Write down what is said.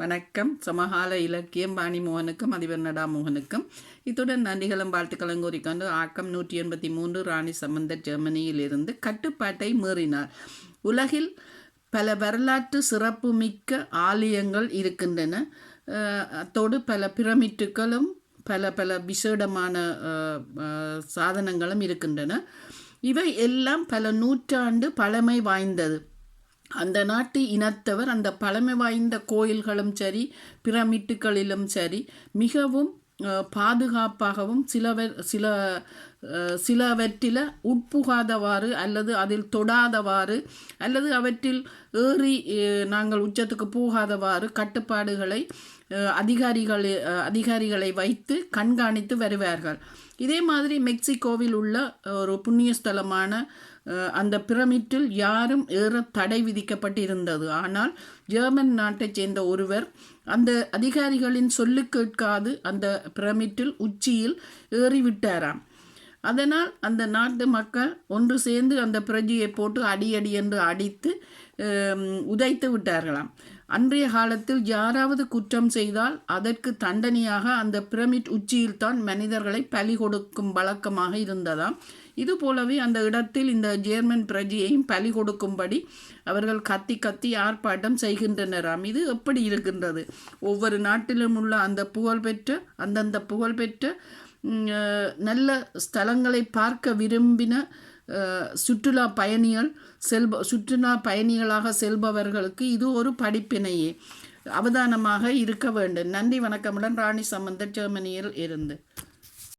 வணக்கம். சமகால இலக்கியம் பாணி மோகனுக்கும் அதிபர் நடா மோகனுக்கும். இத்துடன் நன்றிகளும் வாழ்த்துக்களும் கூறிக்கொண்டு ஆக்கம் நூற்றி எண்பத்தி மூன்று ராணி சம்பந்தர் ஜெர்மனியிலிருந்து கட்டுப்பாட்டை மீறினார். உலகில் பல வரலாற்று சிறப்புமிக்க ஆலயங்கள் இருக்கின்றன. அத்தோடு பல பிரமிட்டுகளும் பல பல விசேடமான சாதனங்களும் இருக்கின்றன. இவை எல்லாம் பல நூற்றாண்டு பழமை வாய்ந்தது. அந்த நாட்டு இனத்தவர் அந்த பழமை வாய்ந்த கோயில்களும் சரி பிரமிட்டுகளிலும் சரி மிகவும் பாதுகாப்பாகவும் சிலவர் சில சிலவற்றில் உட்புகாதவாறு அல்லது அதில் தொடாதவாறு அல்லது அவற்றில் ஏறி நாங்கள் உச்சத்துக்கு போகாதவாறு கட்டுப்பாடுகளை அதிகாரிகளை அதிகாரிகள் அதிகாரிகளை வைத்து கண்காணித்து வருவார்கள். இதே மாதிரி மெக்சிகோவில் உள்ள ஒரு புண்ணிய ஸ்தலமான அந்த பிரமிட்டில் யாரும் ஏற தடை விதிக்கப்பட்டிருந்தது. ஆனால் ஜெர்மன் நாட்டைச் சேர்ந்த ஒருவர் அந்த அதிகாரிகளின் சொல்லு கேட்காது அந்த பிரமிட்டில் உச்சியில் ஏறிவிட்டாராம். அதனால் அந்த நாட்டு மக்கள் ஒன்று சேர்ந்து அந்த பிரஜையை போட்டு அடி அடி என்று அடித்து உதைத்து விட்டார்களாம். அன்றைய காலத்தில் யாராவது குற்றம் செய்தால் அதற்கு தண்டனையாக அந்த பிரமிட் உச்சியில்தான் மனிதர்களை பலி கொடுக்கும் வழக்கமாக இருந்ததாம். இது போலவே அந்த இடத்தில் இந்த ஜேர்மன் பிரஜையையும் பலி கொடுக்கும்படி அவர்கள் கத்தி கத்தி ஆர்ப்பாட்டம் செய்கின்றனராம். இது எப்படி இருக்கின்றது? ஒவ்வொரு நாட்டிலும் உள்ள அந்த புகழ்பெற்ற அந்தந்த புகழ்பெற்ற நல்ல ஸ்தலங்களை பார்க்க விரும்பின சுற்றுலா பயணிகள் செல்ப சுற்றுலா பயணிகளாக செல்பவர்களுக்கு இது ஒரு படிப்பினையே. அவதானமாக இருக்க வேண்டும். நன்றி வணக்கமுடன் ராணி சம்பந்த ஜெர்மனியில் இருந்து.